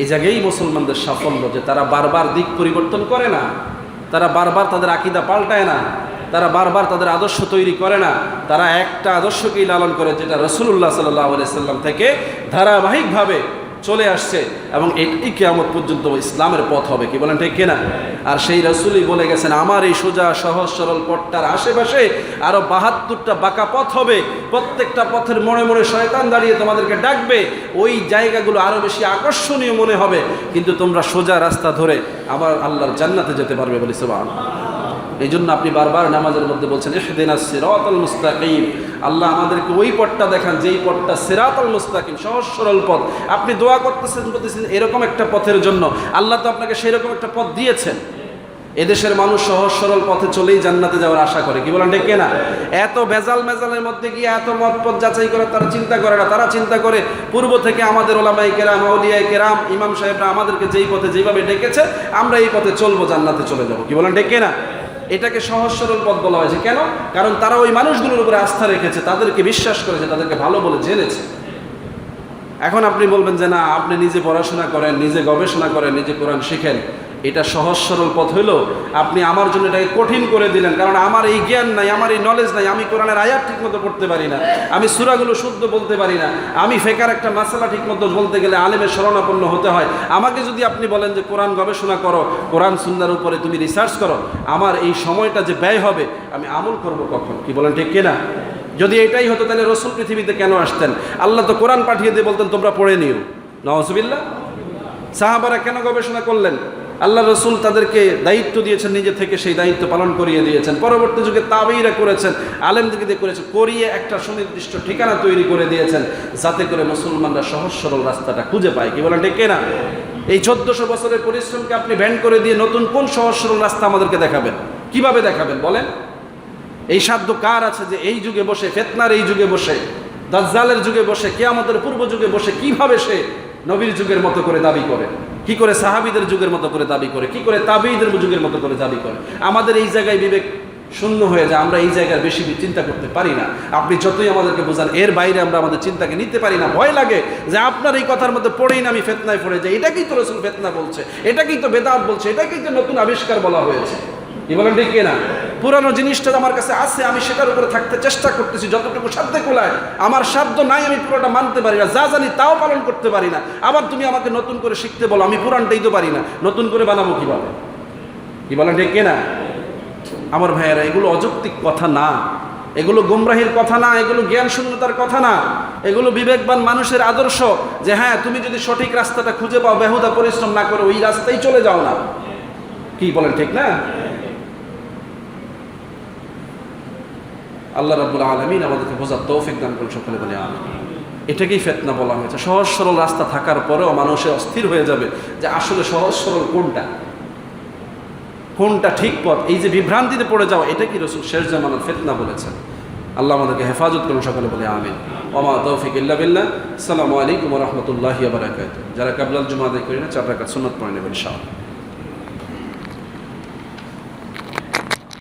এই জায়গায় মুসলমানদের সাফল্য যে তারা বারবার দিক পরিবর্তন করে না, তারা বারবার তাদের আকিদা পাল্টায় না, তারা বারবার তাদের আদর্শ তৈরি করে না, তারা একটা আদর্শকেই লালন করে যেটা রসুল্লাহ সাল্লাহ সাল্লাম থেকে ধারাবাহিকভাবে চলে আসছে এবং এটাই কেয়ামত পর্যন্ত ইসলামের পথ হবে, কি বলেন ঠিক কিনা? আর সেই রসুলই বলে গেছেন, আমার এই সোজা, সহজ, সরল পথটার আশেপাশে আরও বাহাত্তরটা বাঁকা পথ হবে। প্রত্যেকটা পথের মোড়ে মোড়ে শয়তান দাঁড়িয়ে তোমাদেরকে ডাকবে। ওই জায়গাগুলো আরও বেশি আকর্ষণীয় মনে হবে। কিন্তু তোমরা সোজা রাস্তা ধরে আবার আল্লাহর জান্নাতে যেতে পারবে বলি সোবান এই জন্য আপনি বারবার নামাজের মধ্যে বলছেন, ইহদিনা সিরাতাল মুস্তাকিম। আল্লাহ আমাদেরকে ওই পথটা দেখান, যেই পথটা সিরাতাল মুস্তাকিম, সহজ সরল পথ। আপনি দোয়া করতেছেন, বলতেছেন, এরকম একটা পথের জন্য। আল্লাহ তো আপনাকে সেরকম একটা পথ দিয়েছেন। এদেশের মানুষ সহজ সরল পথে চলেই জান্নাতে যাওয়ার আশা করে। কি বলেন ডেকে না এত ভেজাল মেজালের মধ্যে গিয়ে এত মত পথ যাচাই করে, তারা চিন্তা করে না। তারা চিন্তা করে, পূর্ব থেকে আমাদের ওলামাই কেরাম আউলিয়াই কেরাম, ইমাম সাহেবরা আমাদেরকে যেই পথে যেইভাবে ডেকেছে, আমরা এই পথে চলবো, জান্নাতে চলে যাব। কি বলেন ডেকে না এটাকে সহজ সরল পথ বলা হয়েছে। কেন? কারণ তারা ওই মানুষগুলোর উপরে আস্থা রেখেছে, তাদেরকে বিশ্বাস করেছে, তাদেরকে ভালো বলে জেনেছে। এখন আপনি বলবেন যে না, আপনি নিজে পড়াশোনা করেন, নিজে গবেষণা করেন, নিজে কোরআন শিখেন। এটা সহজ সরল পথ হইল আপনি আমার জন্য এটাকে কঠিন করে দিলেন, কারণ আমার এই জ্ঞান নাই, আমার এই নলেজ নাই, আমি কোরআনের আয়াত ঠিক মতো পড়তে পারি না, আমি সুরাগুলো শুদ্ধ বলতে পারি না, আমি ফেকার একটা মাসালা ঠিক মতো বলতে গেলে আলেমের শরণাপন্ন হতে হয়। আমাকে যদি আপনি বলেন যে কোরআন গবেষণা করো, কোরআন সুন্দর উপরে তুমি রিসার্চ করো, আমার এই সময়টা যে ব্যয় হবে, আমি আমল করব কখন? কি বলেন ঠিক কিনা? যদি এটাই হতো তাহলে রসুল পৃথিবীতে কেন আসতেন? আল্লাহ তো কোরআন পাঠিয়ে দিয়ে বলতেন, তোমরা পড়ে নিও। নওয়াজবিল্লা সাহাবারা কেন গবেষণা করলেন? আল্লাহ রসুল তাদেরকে দায়িত্ব দিয়েছেন, নিজে থেকে সেই দায়িত্ব পালন করিয়ে দিয়েছেন। পরবর্তী যুগে তাবেইরা করেছেন আলেমদিকে দিয়ে করেছেন করিয়ে একটা সুনির্দিষ্ট ঠিকানা তৈরি করে দিয়েছেন, যাতে করে মুসলমানরা সহজ সরল রাস্তাটা খুঁজে পায়। কি বলেন ঠিক না এই চোদ্দশো বছরের পরিশ্রমকে আপনি ভ্যান করে দিয়ে নতুন কোন সহজ সরল রাস্তা আমাদেরকে দেখাবেন? কীভাবে দেখাবেন বলেন? এই সাধ্য কার আছে যে এই যুগে বসে, ফেতনার এই যুগে বসে, দাজ্জালের যুগে বসে, কেয়ামতের পূর্ব যুগে বসে কীভাবে সে নবীর যুগের মতো করে দাবি করে? কি করে সাহাবিদের যুগের মতো করে দাবি করে? কি করে তাবিদের যুগের মতো করে দাবি করে? আমাদের এই জায়গায় বিবেক শূন্য হয়ে যায়, আমরা এই জায়গার বেশি চিন্তা করতে পারি না। আপনি যতই আমাদেরকে বোঝান, এর বাইরে আমরা আমাদের চিন্তাকে নিতে পারি না। ভয় লাগে যে আপনার এই কথার মধ্যে পড়েই না আমি ফেতনায় পড়ে যাই। এটাকেই তো রসুল ফেতনা বলছে, এটাকেই তো বেদাত বলছে, এটাকেই তো নতুন আবিষ্কার বলা হয়েছে। কি বলেন ঠিক কিনা? পুরানো জিনিসটা আমার কাছে আছে, আমি সেটার উপরে থাকতে চেষ্টা করতেছি, যতটুকু সাধ্যে কোলায়। আমার সাধ্য নাই, আমি পুরোটা মানতে পারি না, যা জানি তাও পালন করতে পারি না। আবার তুমি আমাকে নতুন করে শিখতে বলো, আমি পুরানটাই তো পারি না, নতুন করে বানাবো কীভাবে? কি বলেন ঠিক কিনা? আমার ভাইয়েরা, এগুলো অযৌক্তিক কথা না। এগুলো গুমরাহির কথা না, এগুলো জ্ঞান শূন্যতার কথা না। এগুলো বিবেকবান মানুষের আদর্শ যে হ্যাঁ তুমি যদি সঠিক রাস্তাটা খুঁজে পাও, বেহুদা পরিশ্রম না করে ওই রাস্তায় চলে যাও না। কি বলেন ঠিক না? আল্লাহ রাবুল আলমিন আমাদেরকে বোঝার তৌফিক দান করুন সকলে বলে আমিন। এটাকেই ফেতনা বলা হয়েছে। সহজ সরল রাস্তা থাকার পরেও মানুষে অস্থির হয়ে যাবে যে আসলে সহজ সরল কোনটা? কোনটা ঠিক পথ? এই যে বিভ্রান্তিতে পড়ে যাওয়া, এটা কি রসুল শেষ জামানত ফেতনা বলেছেন? আল্লাহ আমাদেরকে হেফাজত করুন সকলে বলে আমিন। ওমা তৌফিক ইল্লা বিল্লাহ। সালামু আলাইকুম রহমতুল্লাহি বারাকাত যারা কাবলাল জুমা আদায় করি না চার রাকাত সুন্নত পড়ে নেবেন ইনশাআল্লাহ।